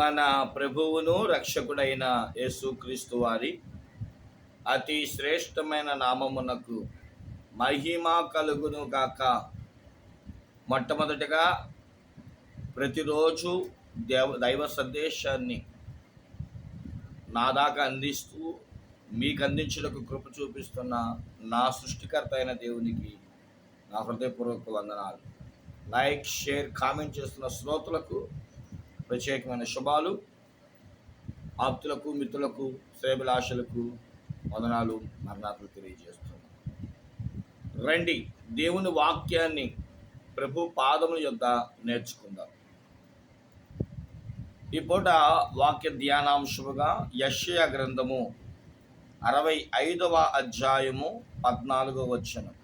మన ప్రభువును రక్షకుడైన యేసుక్రీస్తు వారి అతి శ్రేష్టమైన నామమునకు మహిమ కలుగును గాక. మొట్టమొదటిగా ప్రతిరోజు దేవ దైవ సందేశాన్ని నా దాకా అందిస్తూ మీకు అందించడానికి కృప చూపిస్తున్న నా సృష్టికర్త అయిన దేవునికి నా హృదయపూర్వక వందనాలు. లైక్ షేర్ కామెంట్ చేస్తున్న శ్రోతలకు ప్రత్యేకమైన శుభాలు. ఆప్తులకు మిత్రులకు శ్రేభిలాషలకు వదనాలు మరణాలు తెలియజేస్తున్నాను రండి దేవుని వాక్యాన్ని ప్రభు పాదముల యొక్క నేర్చుకుందాం. ఈ పూట వాక్య ధ్యానాంశముగా యషయ గ్రంథము అరవై ఐదవ అధ్యాయము పద్నాలుగో వచనం.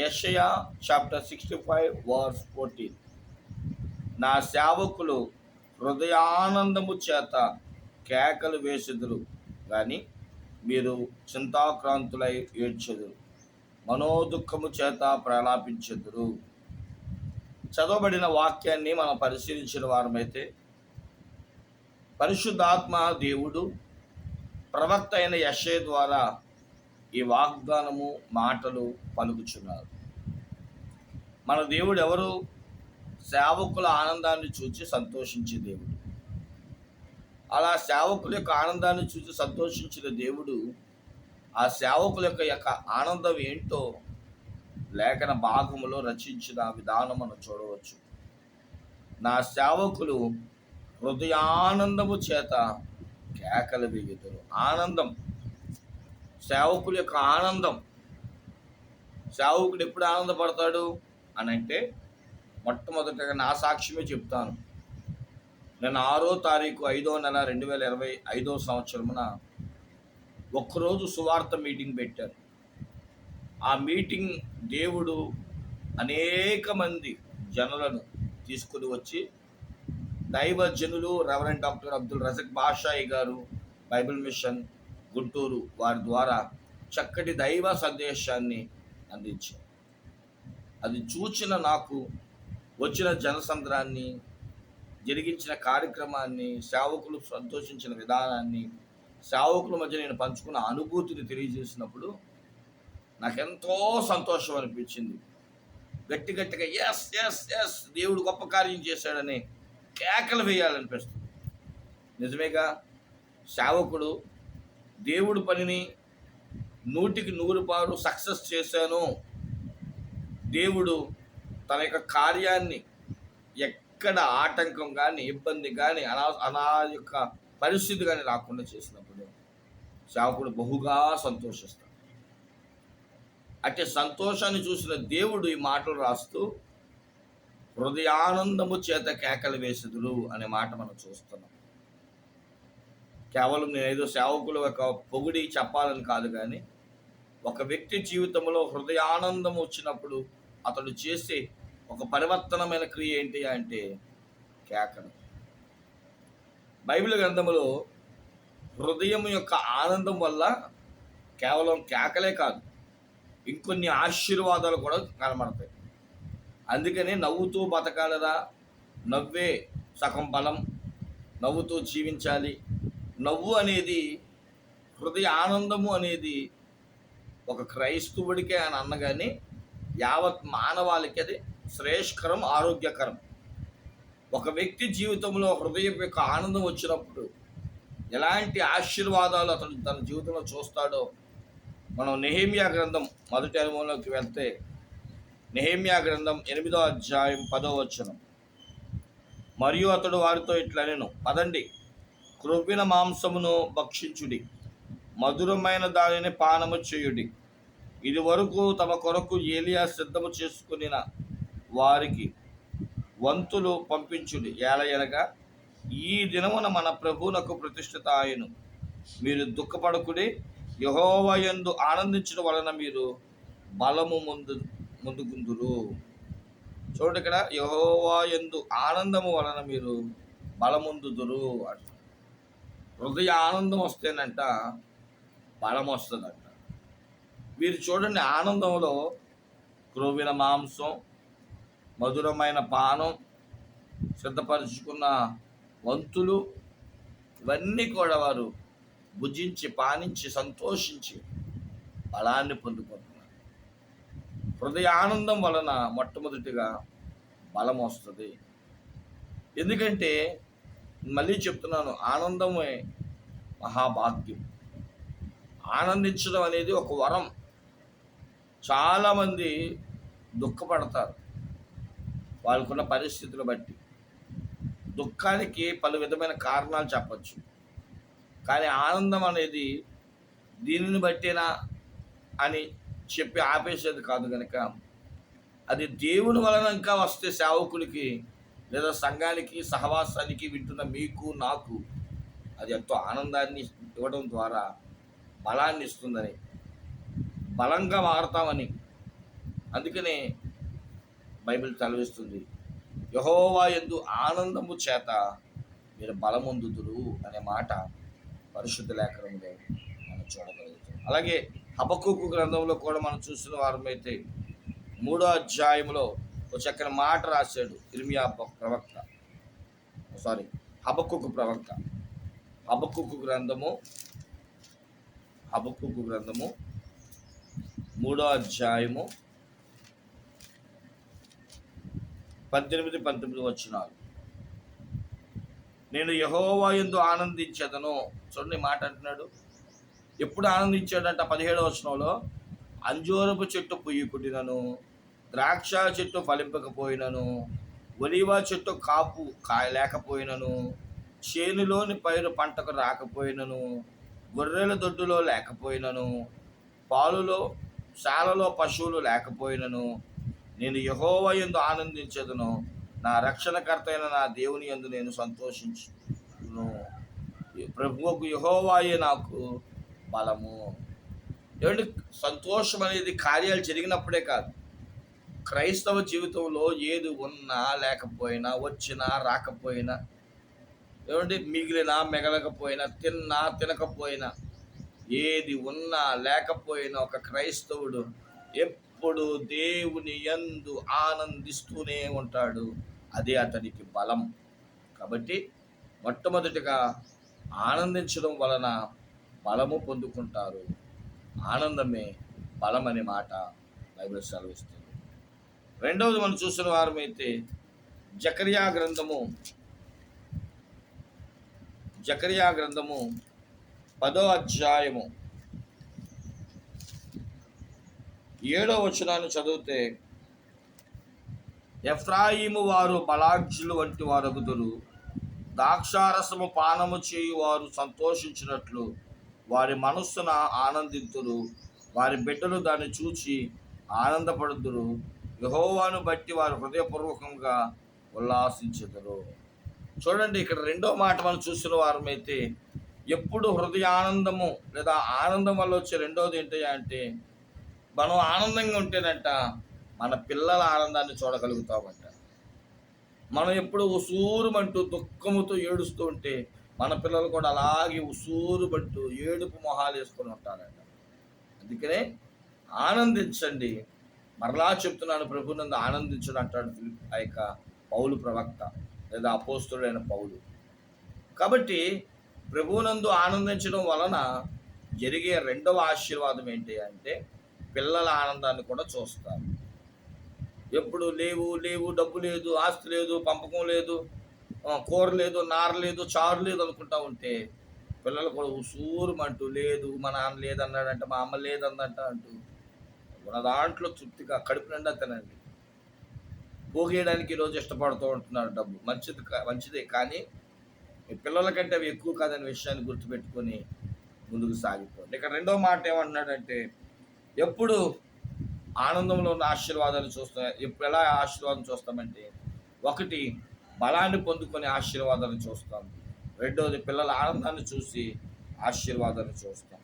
Yeshaya chapter sixty five verse fourteen. నా సేవకులు హృదయానందము చేత కేకలు వేసెదురు. కానీ మీరు చింతాక్రాంతులై ఏడ్చెదురు. మనోదుఖము చేత ప్రలాపించెదురు. చదవబడిన వాక్యాన్ని మనం పరిశీలించిన వారమైతే పరిశుద్ధాత్మ దేవుడు ప్రవక్త అయిన యశయ ద్వారా ఈ వాగ్దానము మాటలు పలుకుచున్నారు. మన దేవుడు ఎవరు సేవకుల ఆనందాన్ని చూచి సంతోషించే దేవుడు. అలా సేవకుల యొక్క ఆనందాన్ని చూసి సంతోషించిన దేవుడు ఆ సేవకుల యొక్క యొక్క ఆనందం ఏంటో లేఖన భాగములో రచించిన విధానం మనం చూడవచ్చు. నా సేవకులు హృదయానందము చేత కేకలు వేయుదురు. ఆనందం సేవకుల యొక్క ఆనందం. సేవకుడు ఎప్పుడు ఆనందపడతాడు అని అంటే మొట్టమొదటిగా నా సాక్ష్యమే చెప్తాను. నేను ఆరో తారీఖు ఐదో నెల రెండు వేల ఇరవై ఐదో సంవత్సరమున ఒక్కరోజు సువార్త మీటింగ్ పెట్టారు ఆ మీటింగ్ దేవుడు అనేక మంది జనులను తీసుకుని వచ్చి దైవజనులు రెవరెంట్ డాక్టర్ అబ్దుల్ రజక్ బాషాయి గారు బైబిల్ మిషన్ గుంటూరు వారి ద్వారా చక్కటి దైవ సందేశాన్ని అందించారు. అది చూచిన నాకు వచ్చిన జనసంద్రాన్ని జరిగించిన కార్యక్రమాన్ని సేవకులు సంతోషించిన విధానాన్ని సేవకుల మధ్య నేను పంచుకున్న అనుభూతిని తెలియజేసినప్పుడు నాకెంతో సంతోషం అనిపించింది. గట్టి గట్టిగా ఎస్ ఎస్ ఎస్ దేవుడు గొప్ప కార్యం చేశాడని కేకలు వేయాలనిపిస్తుంది. నిజమేగా సేవకుడు దేవుడు పనిని నూటికి నూరు పారు సక్సెస్ చేశాను. దేవుడు తన యొక్క కార్యాన్ని ఎక్కడ ఆటంకం కానీ ఇబ్బంది కానీ అనా అనా యొక్క పరిస్థితి కానీ రాకుండా చేసినప్పుడు సేవకుడు బహుగా సంతోషిస్తాడు. అంటే సంతోషాన్ని చూసిన దేవుడు ఈ మాటలు రాస్తూ హృదయానందము చేత కేకలు వేసుదురు అనే మాట మనం చూస్తున్నాం. కేవలం నేను ఏదో సేవకుల ఒక పొగిడి చెప్పాలని కాదు కానీ ఒక వ్యక్తి జీవితంలో హృదయానందం వచ్చినప్పుడు అతడు చేసే ఒక పరివర్తనమైన క్రియ ఏంటి అంటే కేకలు. బైబిల్ గ్రంథంలో హృదయం యొక్క ఆనందం వల్ల కేవలం కేకలే కాదు ఇంకొన్ని ఆశీర్వాదాలు కూడా కనబడతాయి. అందుకనే నవ్వుతూ బతకాలరా నవ్వే సగం బలం నవ్వుతూ జీవించాలి. నవ్వు అనేది హృదయ ఆనందము అనేది ఒక క్రైస్తవుడికే అని అన్నగానే యావత్ మానవాళికి అది శ్రేష్కరం ఆరోగ్యకరం. ఒక వ్యక్తి జీవితంలో హృదయం యొక్క ఆనందం వచ్చినప్పుడు ఎలాంటి ఆశీర్వాదాలు అతను తన జీవితంలో చూస్తాడో మనం నెహేమియా గ్రంథం మొదటి అనుభవంలోకి వెళ్తే నెహేమియా గ్రంథం ఎనిమిదో అధ్యాయం పదో వచనం. మరియు అతడు వారితో ఇట్లా నేను పదండి క్రొవ్విన మాంసమును భక్షించుడి మధురమైన దానిని పానము చేయుడి. ఇది వరకు తమ కొరకు ఏలియా సిద్ధము చేసుకునిన వారికి వంతులు పంపించుడి. ఏలయనగా ఈ దినమున మన ప్రభువునకు ప్రతిష్ఠిత ఆయను. మీరు దుఃఖపడకుడి. యహోవయందు ఆనందించడం వలన మీరు బలము ముందు ముందుకుందురు. చూడండి ఇక్కడ యహోవా ఎందు ఆనందము వలన మీరు బలముందుదురు అంట. హృదయ ఆనందం వస్తేనంట బలం వస్తుందంట. మీరు చూడండి ఆనందంలో క్రోవిన మాంసం మధురమైన పానం సిద్ధపరుచుకున్న వంతులు ఇవన్నీ కూడా వారు భుజించి పానించి సంతోషించి బలాన్ని పొందుకుంటున్నారు. హృదయ ఆనందం వలన మొట్టమొదటిగా బలం వస్తుంది. ఎందుకంటే మళ్ళీ చెప్తున్నాను ఆనందమే మహాభాగ్యం. ఆనందించడం అనేది ఒక వరం. చాలామంది దుఃఖపడతారు. వాళ్ళకున్న పరిస్థితులు బట్టి. దుఃఖానికి పలు విధమైన కారణాలు చెప్పచ్చు. కానీ ఆనందం అనేది దీనిని బట్టేనా అని చెప్పి ఆపేసేది కాదు కనుక అది దేవుని వలన ఇంకా వస్తే సేవకుడికి లేదా సంఘానికి సహవాసానికి వింటున్న మీకు నాకు అది ఎంతో ఆనందాన్ని ఇవ్వడం ద్వారా బలాన్ని ఇస్తుందని బలంగా మారతామని. అందుకనే బైబిల్ చదివిస్తుంది యహోవా ఎందు ఆనందము చేత మీరు బలమొందుదురు అనే మాట పరిశుద్ధ లేఖనంలో మనం చూడగలుగుతాం. అలాగే హబకుకు గ్రంథంలో కూడా మనం చూసిన వారమైతే మూడో అధ్యాయంలో ఒక చక్కని మాట రాశాడు ఇర్మియా ప్రవక్త. సారీ హబకుకు ప్రవక్త. హబకుకు గ్రంథము హబకుకు గ్రంథము మూడో అధ్యాయము పద్దెనిమిది పంతొమ్మిది వచ్చినారు నేను యహోవా ఎందు ఆనందించదను. చూడండి మాట అంటున్నాడు. ఎప్పుడు ఆనందించాడంట పదిహేడవ వచనంలో? అంజూరపు చెట్టు పుయ్యి కుట్టినను ద్రాక్ష చెట్టు ఫలింపకపోయినను ఒలివ చెట్టు కాపు కాయ లేకపోయినను చేనులోని పైరు పంటకు రాకపోయినను గొర్రెల దొడ్డులో లేకపోయినను పాలులో శాలలో పశువులు లేకపోయినను నేను యహోవ ఎందు ఆనందించదును. నా రక్షణకర్త అయిన నా దేవుని యందు నేను సంతోషించును. ప్రభువుకు యహోవాయే నాకు బలము. ఏమంటే సంతోషం అనేది కార్యాలు జరిగినప్పుడే కాదు. క్రైస్తవ జీవితంలో ఏది ఉన్నా లేకపోయినా వచ్చినా రాకపోయినా ఏమంటే మిగిలినా మిగలకపోయినా తిన్నా తినకపోయినా ఏది ఉన్నా లేకపోయినా ఒక క్రైస్తవుడు ఎప్పుడు దేవుని ఎందు ఆనందిస్తూనే ఉంటాడు అదే అతనికి బలం. కాబట్టి మొట్టమొదటిగా ఆనందించడం వలన బలము పొందుకుంటారు. ఆనందమే బలం అనే మాట బైబిల్ సెలవిస్తుంది. రెండవది మనం చూసిన వారమైతే జకరియా గ్రంథము జకరియా గ్రంథము పదో అధ్యాయము. ఏడో వచనాన్ని చదివితే ఎఫ్రాయిము వారు బలాఢ్యులు వంటి వారగుదురు. ద్రాక్షారసము పానము చేయు వారు సంతోషించినట్లు వారి మనస్సున ఆనందితురు. వారి బిడ్డలు దాన్ని చూచి ఆనందపడుదురు. యహోవాను బట్టి వారు హృదయపూర్వకంగా ఉల్లాసించదురు. చూడండి ఇక్కడ రెండో మాట మనం చూసిన వారమైతే ఎప్పుడు హృదయ ఆనందము లేదా ఆనందం వల్ల వచ్చే రెండోది ఏంటి అంటే మనం ఆనందంగా ఉంటేనంట మన పిల్లల ఆనందాన్ని చూడగలుగుతామంట. మనం ఎప్పుడు ఉసూరుమంటూ దుఃఖముతో ఏడుస్తూ ఉంటే మన పిల్లలు కూడా అలాగే ఉసూరుమంటూ ఏడుపు మొహాలు వేసుకొని ఉంటారంట. అందుకనే ఆనందించండి. మరలా చెప్తున్నాను ప్రభునందు ఆనందించడం అంటాడు ఫిలిప్ ఆ యొక్క పౌలు ప్రవక్త లేదా అపోస్తుడైన పౌలు. కాబట్టి ప్రభువునందు ఆనందించడం వలన జరిగే రెండవ ఆశీర్వాదం ఏంటి అంటే పిల్లల ఆనందాన్ని కూడా చూస్తారు. ఎప్పుడు లేవు లేవు డబ్బు లేదు ఆస్తి లేదు పంపకం లేదు కూర లేదు నార లేదు చారు లేదు అనుకుంటా ఉంటే పిల్లలు కూడా ఉసూరుమంటూ లేదు మా నాన్న లేదన్నాడంట మా అమ్మ లేదన్నట్ట అంటూ మన దాంట్లో తృప్తిగా కడుపు నిండా తినండి. పోగేయడానికి ఈరోజు ఇష్టపడుతూ ఉంటున్నారు డబ్బు. మంచిది మంచిదే కానీ మీ పిల్లల కంటే అవి ఎక్కువ కాదనే విషయాన్ని గుర్తుపెట్టుకొని ముందుకు సాగిపోండి. ఇక్కడ రెండో మాట ఏమంటున్నాడంటే ఎప్పుడు ఆనందంలో ఉన్న ఆశీర్వాదాలు చూస్తా ఎప్పుడు ఎలా ఆశీర్వాదం చూస్తామంటే ఒకటి బలాన్ని పొందుకొని ఆశీర్వాదాలు చూస్తాం. రెండోది పిల్లల ఆనందాన్ని చూసి ఆశీర్వాదాన్ని చూస్తాం.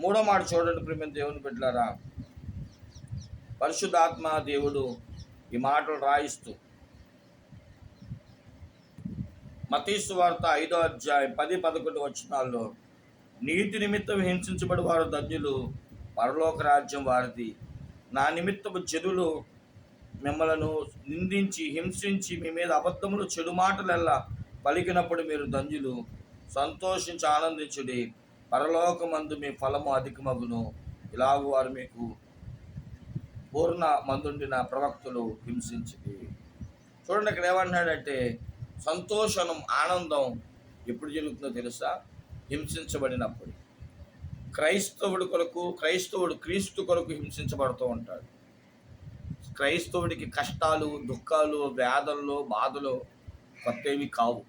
మూడో మాట చూడండి ప్రేమ దేవుని బిడ్డలారా. పరిశుద్ధాత్మ దేవుడు ఈ మాటలు రాయిస్తూ మతీసు వార్త ఐదో అధ్యాయం పది పదకొండు వచనాల్లో నీతి నిమిత్తం హింసించబడి వారు ధన్యులు పరలోక రాజ్యం వారిది. నా నిమిత్తము చెడులు మిమ్మలను నిందించి హింసించి మీ మీద అబద్ధములు చెడు మాటలెల్లా పలికినప్పుడు మీరు దంజులు సంతోషించి ఆనందించుడి. పరలోకమందు మీ ఫలము అధికమగును. ఇలాగ వారు మీకు పూర్ణ మందుండిన ప్రవక్తలు హింసించింది చూడండి ఇక్కడ ఏమంటున్నాడంటే సంతోషం ఆనందం ఎప్పుడు జరుగుతుందో తెలుసా? హింసించబడినప్పుడు. క్రైస్తవుడి కొరకు క్రైస్తవుడు క్రీస్తు కొరకు హింసించబడుతూ ఉంటాడు. క్రైస్తవుడికి కష్టాలు దుఃఖాలు వేదనలు బాధలు కొత్తవి కావు.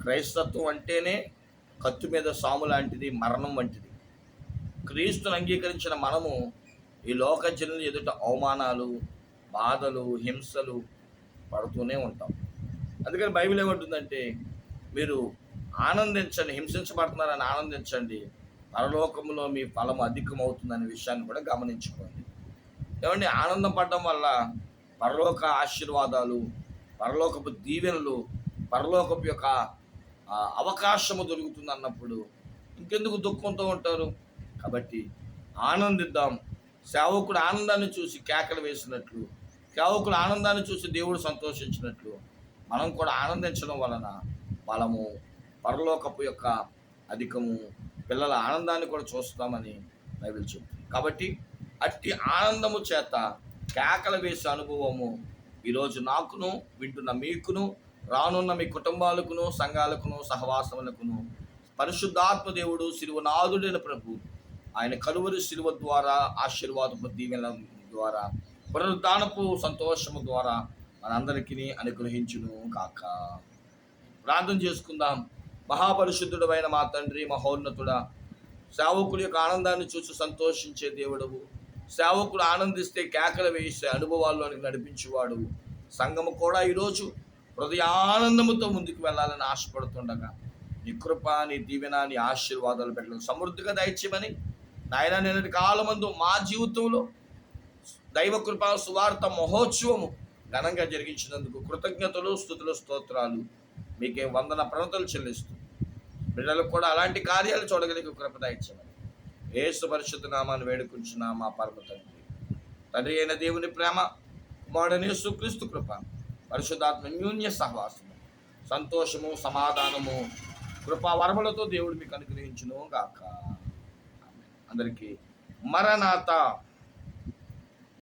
క్రైస్తత్వం అంటేనే కత్తి మీద సాము లాంటిది మరణం వంటిది. క్రీస్తుని అంగీకరించిన మనము ఈ లోక జనులు ఎదుట అవమానాలు బాధలు హింసలు పడుతూనే ఉంటాం. అందుకని బైబిల్ ఏమంటుందంటే మీరు ఆనందించండి హింసించబడుతున్నారని ఆనందించండి. పరలోకంలో మీ ఫలం అధికమవుతుందనే విషయాన్ని కూడా గమనించుకోండి. ఏమండి? ఆనందం పడడం వల్ల పరలోక ఆశీర్వాదాలు పరలోకపు దీవెనలు పరలోకపు యొక్క అవకాశము దొరుకుతుంది అన్నప్పుడు ఇంకెందుకు దుఃఖంతో ఉంటారు? కాబట్టి ఆనందిద్దాం. సేవకుడు ఆనందాన్ని చూసి కేకలు వేసినట్లు సేవకుడు ఆనందాన్ని చూసి దేవుడు సంతోషించినట్లు మనం కూడా ఆనందించడం వలన బలము పరలోకపు యొక్క అధికము పిల్లల ఆనందాన్ని కూడా చూస్తామని బైబిల్ చెప్తుంది. కాబట్టి అట్టి ఆనందము చేత కేకలు వేసే అనుభవము ఈరోజు నాకును వింటున్న మీకును రానున్న మీ కుటుంబాలకును సంఘాలకును సహవాసములకును పరిశుద్ధాత్మ దేవుడు సిలువనాథుడైన ప్రభు ఆయన కలువరి సిలువ ద్వారా ఆశీర్వాదపు దీవెన ద్వారా పునరుద్ధానపు సంతోషము ద్వారా మనందరికీ అనుగ్రహించును కాక ప్రార్థన చేసుకుందాం. మహాపరిశుద్ధుడమైన మా తండ్రి మహోన్నతుడా. సేవకుడి యొక్క ఆనందాన్ని చూసి సంతోషించే దేవుడవు. సేవకుడు ఆనందిస్తే కేకలు వేసే అనుభవాల్లోనికి నడిపించేవాడు. సంఘము కూడా ఈరోజు హృదయానందముతో ముందుకు వెళ్ళాలని ఆశపడుతుండగా నీ కృప నీ దీవెన నీ ఆశీర్వాదాలు పెట్టడం సమృద్ధిగా దయచేయమని నాయన నిన్నటి కాలమందు మా జీవితంలో దైవ కృప సువార్త మహోత్సవము ఘనంగా జరిగించినందుకు కృతజ్ఞతలు స్థుతులు స్తోత్రాలు. మీకే వందన ప్రణతలు చెల్లిస్తూ బిడ్డలకు కూడా అలాంటి కార్యాలు చూడగలిగే కృపదాయించమని ఏసు పరిశుద్ధ నామాన్ని వేడుకుంటున్నా మా పరమ తండ్రి. తండ్రి అయిన దేవుని ప్రేమ కుమారుడని సుక్రీస్తు కృప పరిశుద్ధాత్మ న్యూన్య సహవాసము సంతోషము సమాధానము కృపా వరములతో దేవుడు మీకు అనుగ్రహించును గాక అందరికీ మరణాత